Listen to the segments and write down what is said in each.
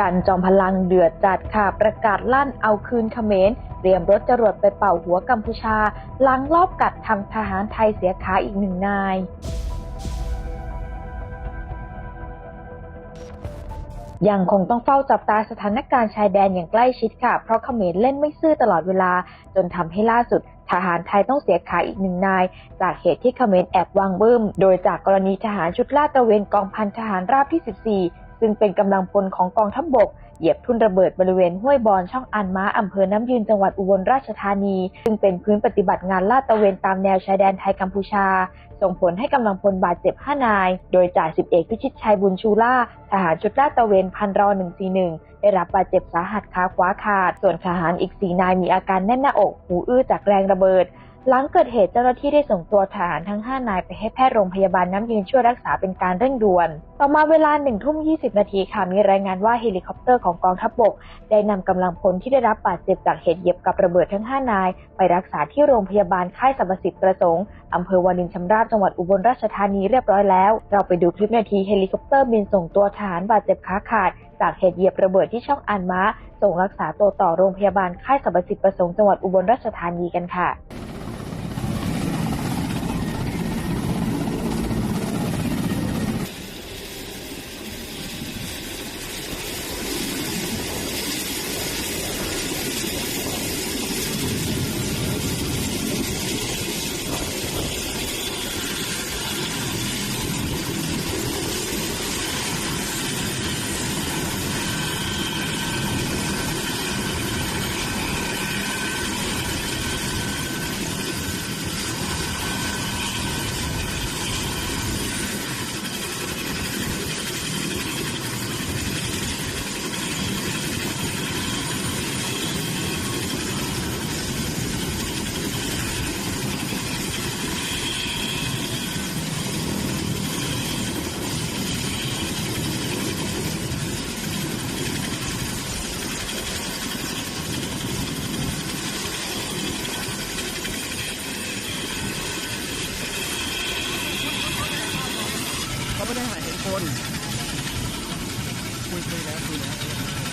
กันจอมพลังเดือดจัดค่ะ ประกาศลั่นเอาคืนเขมรเตรียมรถจรวดไปเป่าหัวกัมพูชาหลังลอบกัดทำทหารไทยเสียขาอีกหนึ่งนายยังคงต้องเฝ้าจับตาสถานการณ์ชายแดนอย่างใกล้ชิดค่ะ เพราะเขมรเล่นไม่ซื่อตลอดเวลา จนทำให้ล่าสุด ทหารไทยต้องเสียขาอีกหนึ่งนาย จากเหตุที่เขมรแอบวางบึ้ม โดยจากกรณีทหารชุดลาดตระเวนกองพันทหารราบที่ 14 ซึ่งเป็นกำลังพลของกองทัพบบกเหยียบทุ่นระเบิดบริเวณห้วยบอนช่องอันม้าอำเภอน้ำยืนจังหวัดอุบลราชธานี ซึ่งเป็นพื้นปฏิบัติงานลาดตระเวนตามแนวชายแดนไทยกัมพูชา ส่งผลให้กำลังพลบาดเจ็บ 5 นาย โดยจ่าสิบเอกพิชิตชัยบุญชูล่าทหารชุดลาดตระเวนพันรอ141 ได้รับบาดเจ็บสาหัสขาขวาขาด ส่วนทหารอีก 4 นายมีอาการแน่นหน้าอก หูอื้อจากแรงระเบิด หลังเกิดเหตุเจ้าหน้าที่ได้ส่งตัวทหารทั้ง 5 นายไปให้แพทย์โรงพยาบาลน้ำยืนช่วยรักษาเป็นการเร่งด่วน ต่อมาเวลา1ทุ่ม20 นาทีค่ะ มีรายงานว่าเฮลิคอปเตอร์ของกองทัพบบก ได้นำกำลังพลที่ได้รับบาดเจ็บจากเหตุเหยียบกับระเบิดทั้ง 5 นาย ไปรักษาที่โรงพยาบาลค่ายสรรพสิทธิ์ประสงค์อำเภอวานินชำราบจังหวัดอุบลราชธานีเรียบร้อยแล้ว เราไปดูคลิปนาทีเฮลิคอปเตอร์บินส่งตัวทหารบาดเจ็บขาขาดจากเหตุเหยียบระเบิดที่ช่องอันม้าส่งรักษาตัวต่อโรงพยาบาลค่ายสรรพสิทธิ์ประสงค์จังหวัดอุบลราชธานีกันค่ะ เขา ไม่ได้หายเห็นคนคุยคุยแล้วคุยแล้ว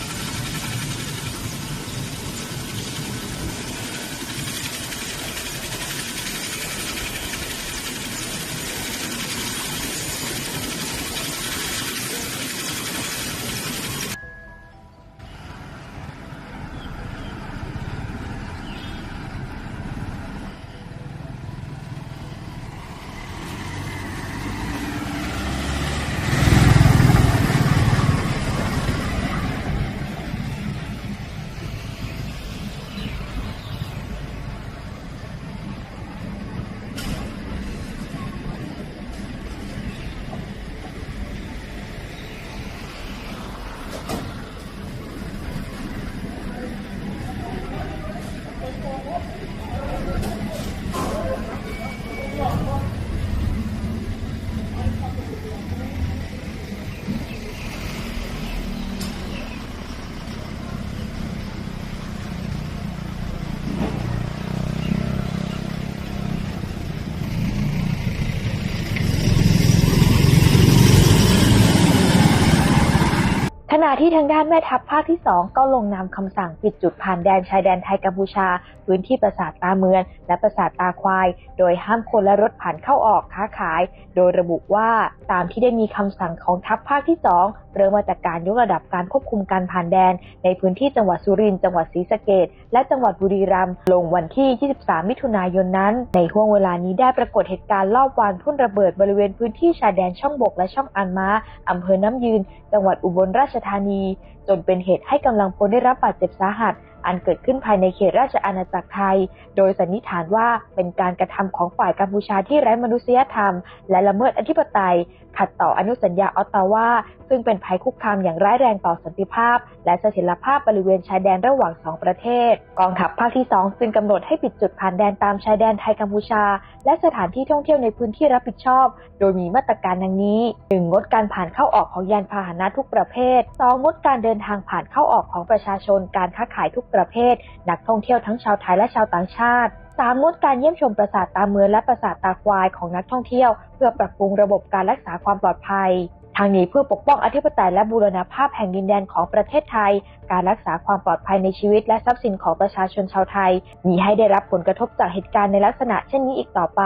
ที่ทางด้านแม่ทัพภาคที่ 2 ก็ลงนามคำสั่งปิดจุดผ่านแดนชายแดนไทยกัมพูชา พื้นที่ปราสาทตาเมืองและปราสาทตาควาย โดยห้ามคนและรถผ่านเข้าออกค้าขาย โดยระบุว่าตามที่ได้มีคำสั่งของทัพภาคที่ 2 เริ่มมาจากการยกระดับการควบคุมการผ่านแดน ในพื้นที่จังหวัดสุรินทร์จังหวัดศรีสะเกดและจังหวัดบุรีรัมย์ลงวันที่ 23 มิถุนายนนั้น ในห่วงเวลานี้ได้ปรากฏเหตุการณ์ลอบวางทุ่นระเบิดบริเวณพื้นที่ชายแดนช่องบกและช่องอันมาอำเภอน้ำยืน จังหวัดอุบลราชธานี จนเป็นเหตุให้กำลังพลได้รับบาดเจ็บสาหัส อันเกิดขึ้นภายในเขตราชอาณาจักรไทย โดยสันนิษฐานว่าเป็นการกระทำของฝ่ายกัมพูชาที่ไร้มนุษยธรรม และละเมิดอธิปไตย ขัดต่ออนุสัญญาออตตาวาซึ่งเป็นภัยคุกคามอย่างร้ายแรงต่อสันติภาพ และเสถียรภาพบริเวณชายแดนระหว่างสองประเทศ กองทัพภาคที่ 2 จึงกำหนดให้ปิดจุดผ่านแดนตามชายแดนไทยกัมพูชา และสถานที่ท่องเที่ยวในพื้นที่รับผิดชอบ โดยมีมาตรการดังนี้ 1. งดการผ่านเข้าออกของยานพาหนะทุกประเภท 2. งดการเดินทางผ่านเข้าออกของประชาชนการค้าขายทุกประเภท นักท่องเที่ยวทั้งชาวไทยและชาวต่างชาติ 3. งดการเยี่ยมชมปราสาทตาเมืองและปราสาทตาควายของนักท่องเที่ยว เพื่อปรับปรุงระบบการรักษาความปลอดภัยทางนี้เพื่อปกป้องอธิปไตยและบูรณภาพแห่งดินแดนของประเทศไทย การรักษาความปลอดภัยในชีวิตและทรัพย์สินของประชาชนชาวไทย มีให้ได้รับผลกระทบจากเหตุการณ์ในลักษณะเช่นนี้อีกต่อไป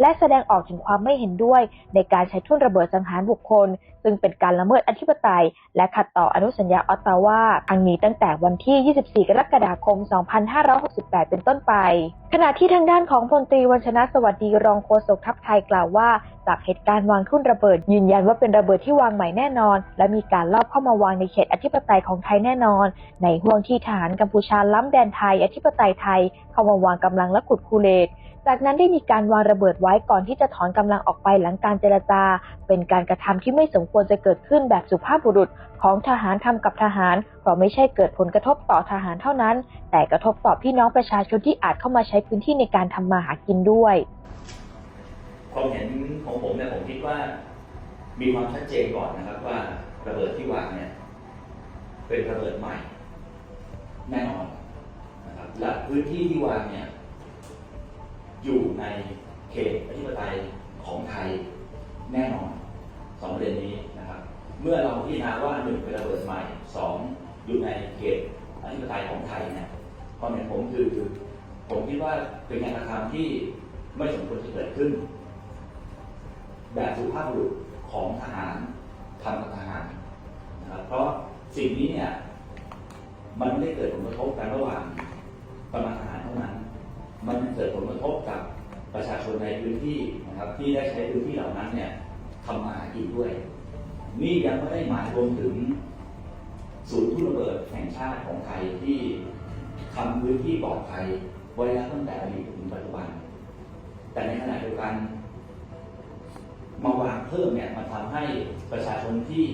และแสดงออกถึงความไม่เห็นด้วย ในการใช้ทุ่นระเบิดสังหารบุคคล ซึ่งเป็นการละเมิดอธิปไตย และขัดต่ออนุสัญญาออตตาวาทั้งนี้ตั้งแต่วันที่ 24 กรกฎาคม 2568 เป็นต้นไป ขณะที่ทางด้านของพลตรีวัชนะสวัสดีรองโฆษกทัพไทยกล่าวว่า จากเหตุการณ์วางทุ่นระเบิด ยืนยันว่าเป็นระเบิดที่วางใหม่แน่นอน และมีการลอบเข้ามาวางในเขตอธิปไตยของไทยแน่นอน ในห่วงที่ทหารกัมพูชาล้ำแดนไทย อธิปไตยไทย เข้ามาวางกำลังและขุดคูเลต จากนั้นได้มีการวางระเบิดไว้ก่อนที่จะถอนกำลังออกไปหลังการเจรจา เป็นการกระทำที่ไม่สมควรจะเกิดขึ้นแบบสุภาพบุรุษของทหารทำกับทหาร เพราะไม่ใช่เกิดผลกระทบต่อทหารเท่านั้น แต่กระทบต่อพี่น้องประชาชนที่อาจเข้ามาใช้พื้นที่ในการทำมาหากินด้วยความเห็นของผมเนี่ยผมคิดว่า มีความชัดเจนก่อนนะครับว่าระเบิดที่วางเนี่ย เป็นระเบิดใหม่ แน่นอนนะครับและพื้นที่ที่วางเนี่ย อยู่ในเขตอธิปไตยของไทยแน่นอนสองประเด็นนี้นะครับ เมื่อเราพิจารณาว่าหนึ่งเป็นระเบิดใหม่สองอยู่ในเขตอธิปไตยของไทยเนี่ยความเห็นผมคือผมคิดว่าเป็นการกระทำที่ไม่สมควรจะเกิดขึ้น แบบสุภาพบุรุษของทหารทำกับทหารนะครับเพราะสิ่งนี้เนี่ยมันไม่ได้เกิดผลกระทบกันระหว่างกำลังทหารเท่านั้น มันเกิดผลกระทบกับประชาชนในพื้นที่นะครับ ที่ได้ใช้พื้นที่เหล่านั้นเนี่ยทำมาหากินด้วย นี่ยังไม่ได้หมายรวมถึงศูนย์ทุ่นระเบิดแห่งชาติของไทยที่ทำพื้นที่ปลอดภัยไว้แล้วตั้งแต่อดีตถึงปัจจุบัน แต่ในขณะเดียวกัน มาวางเพิ่มเนี่ยมันทำให้ประชาชนที่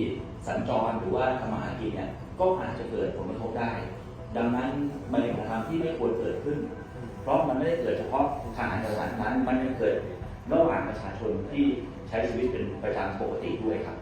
สัญจรหรือว่าทำมาหากินเนี่ยก็อาจจะเกิดผลกระทบได้ ดังนั้นมันเป็นการทำที่ไม่ควรเกิดขึ้น เพราะมันไม่ได้เกิดเฉพาะทหารกับทหารนั้น มันยังเกิดระหว่างประชาชนที่ใช้ชีวิตเป็นประจำปกติด้วยครับ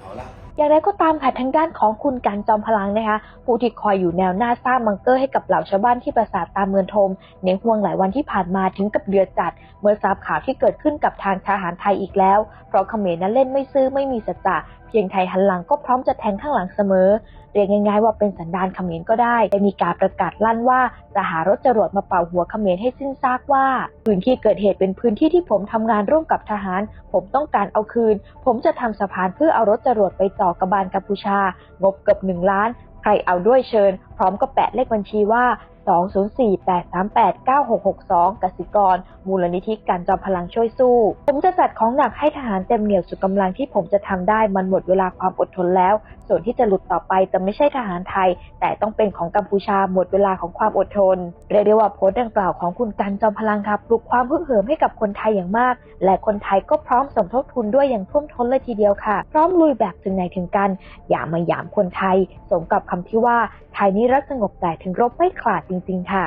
เอาละ อย่างไรก็ตามค่ะทางด้านของคุณการจอมพลังนะคะ ผู้ที่คอยอยู่แนวหน้าสร้างบังเกอร์ให้กับเหล่าชาวบ้านที่ปราสาทตามเมืองทมในห่วงหลายวันที่ผ่านมาถึงกับเดือดจัด เมื่อทราบข่าวที่เกิดขึ้นกับทางทหารไทยอีกแล้ว เพราะเขมรนั้นเล่นไม่ซื่อไม่มีสัจจะเพียงไทยหันหลังก็พร้อมจะแทงข้างหลังเสมอ เรียกง่ายๆว่าเป็นสันดานเขมรก็ได้ได้มีการประกาศลั่นว่าจะหารถจรวดมาเป่าหัวเขมรให้สิ้นซากว่า พื้นที่เกิดเหตุเป็นพื้นที่ที่ผมทำงานร่วมกับทหาร ผมต้องการเอาคืน ผมจะทำสะพานเพื่อเอารถจรวดไปจ่อกระบาลกัมพูชา งบเกือบหนึ่งล้าน ใครเอาด้วยเชิญ พร้อมกับแปะเลขบัญชีว่า 204-838-9662 กสิกร มูลนิธิการจอมพลังช่วยสู้ ผมจะจัดของหนักให้ทหารเต็มเหนี่ยวสุดกำลังที่ผมจะทำได้มันหมดเวลาความอดทนแล้วส่วนที่จะหลุดต่อไปจะไม่ใช่ทหารไทย แต่ต้องเป็นของกัมพูชาหมดเวลาของความอดทนเรียกได้ว่าโพสต์ดังกล่าวของคุณกันจอมพลังครับปลุกความฮึกเหิมให้กับคนไทยอย่างมาก และคนไทยก็พร้อมสมทบทุนด้วยอย่างท่วมท้นเลยทีเดียวค่ะ พร้อมลุยแบบถึงไหนถึงกัน อย่ามาหยามคนไทย สมกับคำที่ว่าไทยนี้รักสงบแต่ถึงรบไม่ขาดจริง ๆ ค่ะ